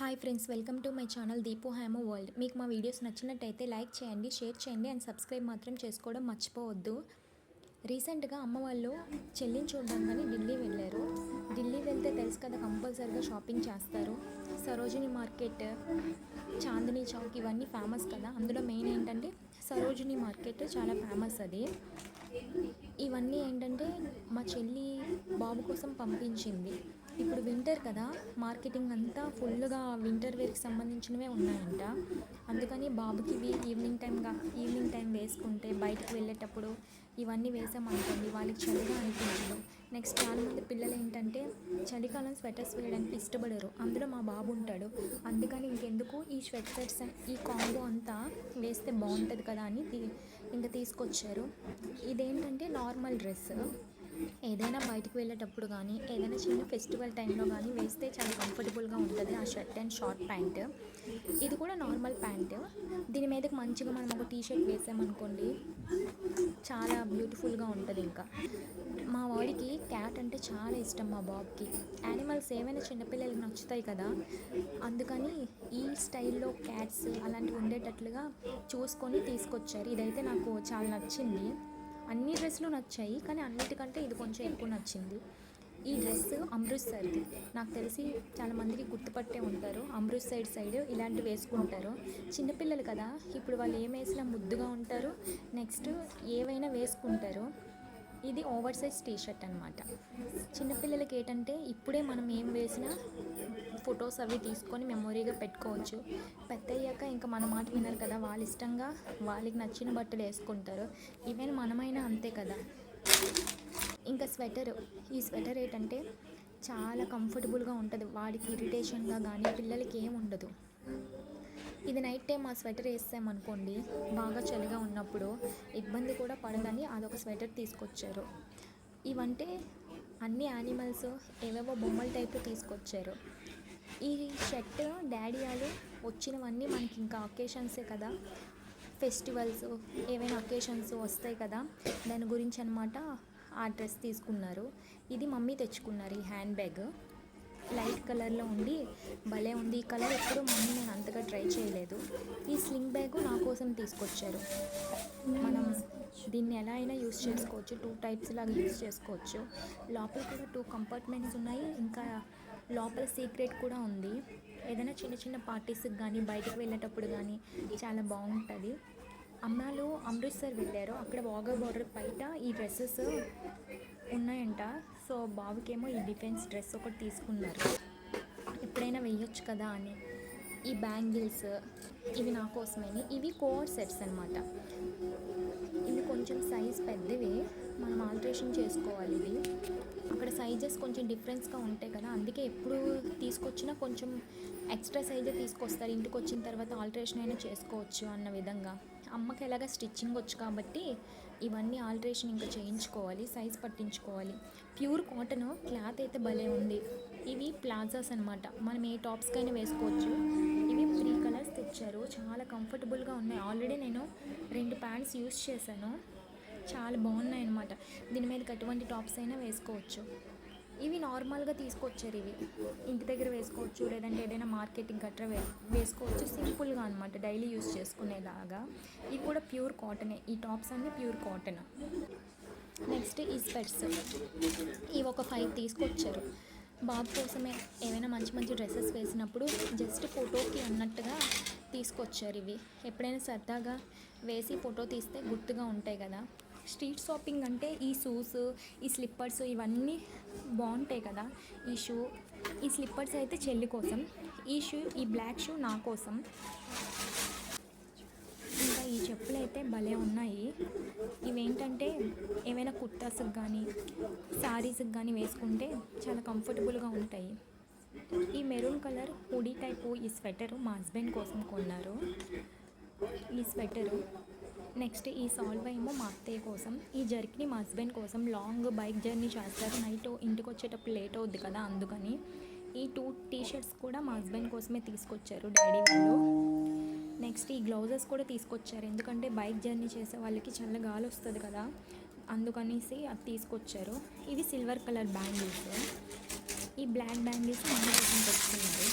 Hi friends welcome to my channel Deepu హ్యామో world. మీకు మా videos నచ్చినట్టయితే లైక్ చేయండి షేర్ చేయండి అండ్ సబ్స్క్రైబ్ మాత్రం చేసుకోవడం మర్చిపోవద్దు. రీసెంట్గా అమ్మ వాళ్ళు చెల్లిని చూడడానికి ఢిల్లీ వెళ్ళారు. ఢిల్లీ వెళ్తే తెలుసు కదా కంపల్సరీగా షాపింగ్ చేస్తారు. సరోజిని మార్కెట్ చాందిని చౌక్ ఇవన్నీ ఫేమస్ కదా. అందులో మెయిన్ ఏంటంటే సరోజిని మార్కెట్ చాలా ఫేమస్ అది. ఇవన్నీ ఏంటంటే మా చెల్లి బాబు కోసం పంపించింది. ఇప్పుడు వింటర్ కదా మార్కెటింగ్ అంతా ఫుల్గా వింటర్ వేర్కి సంబంధించినవే ఉన్నాయంట. అందుకని బాబుకి ఇవి ఈవినింగ్ టైంగా ఈవినింగ్ టైం వేసుకుంటే బయటకు వెళ్ళేటప్పుడు ఇవన్నీ వేసామనుకోండి వాళ్ళకి చలిగా అనిపించదు. నెక్స్ట్ చాలామంది పిల్లలు ఏంటంటే చలికాలం స్వెటర్స్ వేయడానికి ఇష్టపడరు. అందులో మా బాబు ఉంటాడు. అందుకని ఇంకెందుకు ఈ స్వెటర్స్ ఈ కాంబో అంతా వేస్తే బాగుంటుంది కదా అని తీ- ఇంకా తీసుకొచ్చారు. ఇదేంటంటే నార్మల్ డ్రెస్ ఏదైనా బయటకు వెళ్ళేటప్పుడు కానీ ఏదైనా చిన్న ఫెస్టివల్ టైంలో కానీ వేస్తే చాలా కంఫర్టబుల్గా ఉంటుంది. ఆ షర్ట్ అండ్ షార్ట్ ప్యాంట్. ఇది కూడా నార్మల్ ప్యాంట్. దీని మీదకి మంచిగా మనం ఒక టీ షర్ట్ వేసామనుకోండి చాలా బ్యూటిఫుల్గా ఉంటుంది ఇంకా. మా వాడికి క్యాట్ అంటే చాలా ఇష్టం మా బాబుకి. యానిమల్స్ ఏమైనా చిన్నపిల్లలకి నచ్చుతాయి కదా అందుకని ఈ స్టైల్లో క్యాట్స్ అలాంటివి ఉండేటట్లుగా చూసుకొని తీసుకొచ్చారు. ఇదైతే నాకు చాలా నచ్చింది. అన్ని డ్రెస్సులు నచ్చాయి కానీ అన్నిటికంటే ఇది కొంచెం ఎక్కువ నచ్చింది. ఈ డ్రెస్ అమృత్సర్ది నాకు తెలిసి చాలామందికి గుర్తుపట్టే ఉంటారు. అమృత్సర్ సైడ్ ఇలాంటివి వేసుకుంటారు. చిన్నపిల్లలు కదా ఇప్పుడు వాళ్ళు ఏం వేసినా ముద్దుగా ఉంటారు. నెక్స్ట్ ఏవైనా వేసుకుంటారు. ఇది ఓవర్ సైజ్ టీ షర్ట్ అనమాట చిన్నపిల్లలకి ఏంటంటే ఇప్పుడే మనం ఏం వేసినా ఫొటోస్ అవి తీసుకొని మెమొరీగా పెట్టుకోవచ్చు. పెద్ద అయ్యాక ఇంకా మన మాట వినరు కదా. వాళ్ళ ఇష్టంగా వాళ్ళకి నచ్చిన బట్టలు వేసుకుంటారు. ఈవెన్ మనమైనా అంతే కదా. ఇంకా స్వెటర్. ఈ స్వెటర్ ఏంటంటే చాలా కంఫర్టబుల్గా ఉంటుంది. వాడికి ఇరిటేషన్గా కానీ పిల్లలకి ఏం ఉండదు. ఇది నైట్ టైం ఆ స్వెటర్ వేసామనుకోండి బాగా చలిగా ఉన్నప్పుడు ఇబ్బంది కూడా పడదని అదొక స్వెటర్ తీసుకొచ్చారు. ఇవంటే అన్ని యానిమల్స్ ఏవేవో బొమ్మల టైప్ తీసుకొచ్చారు. ఈ షర్ట్ డాడీ వాళ్ళు వచ్చినవన్నీ మనకి ఇంకా అకేషన్సే కదా. ఫెస్టివల్స్ ఏవైనా అకేషన్స్ వస్తాయి కదా. దాని గురించి అనమాట ఆ డ్రెస్ తీసుకున్నారు. ఇది మమ్మీ తెచ్చుకున్నారు ఈ హ్యాండ్ బ్యాగ్. లైట్ కలర్లో ఉండి భలే ఉంది. ఈ కలర్ ఎప్పుడు మమ్మీ నేను అంతగా ట్రై చేయలేదు. ఈ స్లింగ్ బ్యాగ్ నా కోసం తీసుకొచ్చారు. మనం దీన్ని ఎలా అయినా యూస్ చేసుకోవచ్చు. టూ టైప్స్ లాగా యూస్ చేసుకోవచ్చు. లోపల కూడా టూ కంపార్ట్మెంట్స్ ఉన్నాయి. ఇంకా లోపల సీక్రెట్ కూడా ఉంది. ఏదైనా చిన్న చిన్న పార్టీస్కి కానీ బయటకు వెళ్ళేటప్పుడు కానీ చాలా బాగుంటుంది. అమ్మాలు అమృత్సర్ వెళ్ళారు. అక్కడ వాగా బార్డర్ బయట ఈ డ్రెస్సెస్ ఉన్నాయంట. సో బాబుకేమో ఈ డిఫెన్స్ డ్రెస్ ఒకటి తీసుకున్నారు. ఎప్పుడైనా వేయొచ్చు కదా అని. ఈ బ్యాంగిల్స్ ఇవి నా కోసమని. ఇవి కోర్ సెట్స్ అనమాట కొంచెం సైజ్ పెద్దవి. మనం ఆల్ట్రేషన్ చేసుకోవాలి ఇవి అక్కడ సైజెస్ కొంచెం డిఫరెన్స్గా ఉంటాయి కదా. అందుకే ఎప్పుడు తీసుకొచ్చినా కొంచెం ఎక్స్ట్రా సైజే తీసుకొస్తారు. ఇంటికి వచ్చిన తర్వాత ఆల్ట్రేషన్ అయినా చేసుకోవచ్చు అన్న విధంగా. అమ్మకి ఎలాగ స్టిచ్చింగ్ వచ్చు కాబట్టి ఇవన్నీ ఆల్ట్రేషన్ ఇంకా చేయించుకోవాలి సైజ్ పట్టించుకోవాలి. ప్యూర్ కాటన్ క్లాత్ అయితే భలే ఉంది. ఇవి ప్లాజాస్ అనమాట మనం ఏ టాప్స్కైనా వేసుకోవచ్చు. ఇవి త్రీ కంఫర్టబుల్గా ఉన్నాయి. ఆల్రెడీ నేను రెండు ప్యాంట్స్ యూస్ చేశాను. చాలా బాగున్నాయి అనమాట దీని మీదకి ఎటువంటి టాప్స్ అయినా వేసుకోవచ్చు. ఇవి నార్మల్గా తీసుకొచ్చారు ఇవి. ఇంటి దగ్గర వేసుకోవచ్చు లేదంటే ఏదైనా మార్కెటింగ్ గట్రా వే వేసుకోవచ్చు. సింపుల్గా అనమాట డైలీ యూస్ చేసుకునేలాగా. ఇవి కూడా ప్యూర్ కాటనే. ఈ టాప్స్ అన్నీ ప్యూర్ కాటన్. నెక్స్ట్ ఈ స్పెట్స్. ఇవి ఒక ఫైవ్ తీసుకొచ్చారు. బాబు కోసమే ఏమైనా మంచి మంచి డ్రెస్సెస్ వేసినప్పుడు జస్ట్ ఫోటోకి అన్నట్టుగా తీసుకొచ్చారు ఇవి. ఎప్పుడైనా సరదాగా వేసి ఫోటో తీస్తే గుర్తుగా ఉంటాయి కదా. స్ట్రీట్ షాపింగ్ అంటే ఈ షూస్ ఈ స్లిప్పర్స్ ఇవన్నీ బాగుంటాయి కదా. ఈ షూ ఈ స్లిప్పర్స్ అయితే చెల్లి కోసం ఈ షూ ఈ బ్లాక్ షూ నా కోసం. ఇంకా ఈ చెప్పులు అయితే భలే ఉన్నాయి. ఇవేంటంటే ఏమైనా కుర్తాస్కి కానీ శారీస్కి కానీ వేసుకుంటే చాలా కంఫర్టబుల్గా ఉంటాయి. ఈ మెరూన్ కలర్ హుడీ టైపు ఈ స్వెటర్ మా హస్బెండ్ కోసం కొన్నారు. ఈ స్వెటరు నెక్స్ట్ ఈ సాల్వ్ ఏమో మా అత్తయ్య కోసం. ఈ జర్కిని మా హస్బెండ్ కోసం లాంగ్ బైక్ జర్నీ చేస్తారు. నైట్ ఇంటికి వచ్చేటప్పుడు లేట్ అవుద్ది కదా అందుకని. ఈ టూ టీ షర్ట్స్ కూడా మా హస్బెండ్ కోసమే తీసుకొచ్చారు డాడీ వాళ్ళు. నెక్స్ట్ ఈ గ్లౌజెస్ కూడా తీసుకొచ్చారు. ఎందుకంటే బైక్ జర్నీ చేసే వాళ్ళకి చల్ల గాలి వస్తుంది కదా. అందుకనేసి అది తీసుకొచ్చారు. ఇవి సిల్వర్ కలర్ బ్యాంగిల్స్. ఈ బ్లాక్ బ్యాంగిల్స్ మన కోసం తెచ్చుకున్నారు.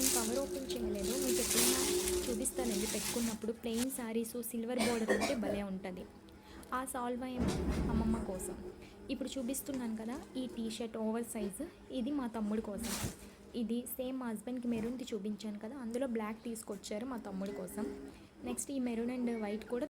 ఈ కవర్ ఓపెన్ చేయలేదు. మీకు ఎప్పుడైనా చూపిస్తానండి. పెట్టుకున్నప్పుడు ప్లెయిన్ శారీస్ సిల్వర్ బోర్డర్ ఉంటే భలే ఉంటుంది. ఆ సాల్వ్ అయ్యే అమ్మమ్మ కోసం. ఇప్పుడు చూపిస్తున్నాను కదా ఈ టీ షర్ట్ ఓవర్ సైజ్. ఇది మా తమ్ముడు కోసం. ఇది సేమ్ మా హస్బెండ్కి మెరూన్ది చూపించాను కదా. అందులో బ్లాక్ తీసుకొచ్చారు మా తమ్ముడు కోసం. నెక్స్ట్ ఈ మెరూన్ అండ్ వైట్ కూడా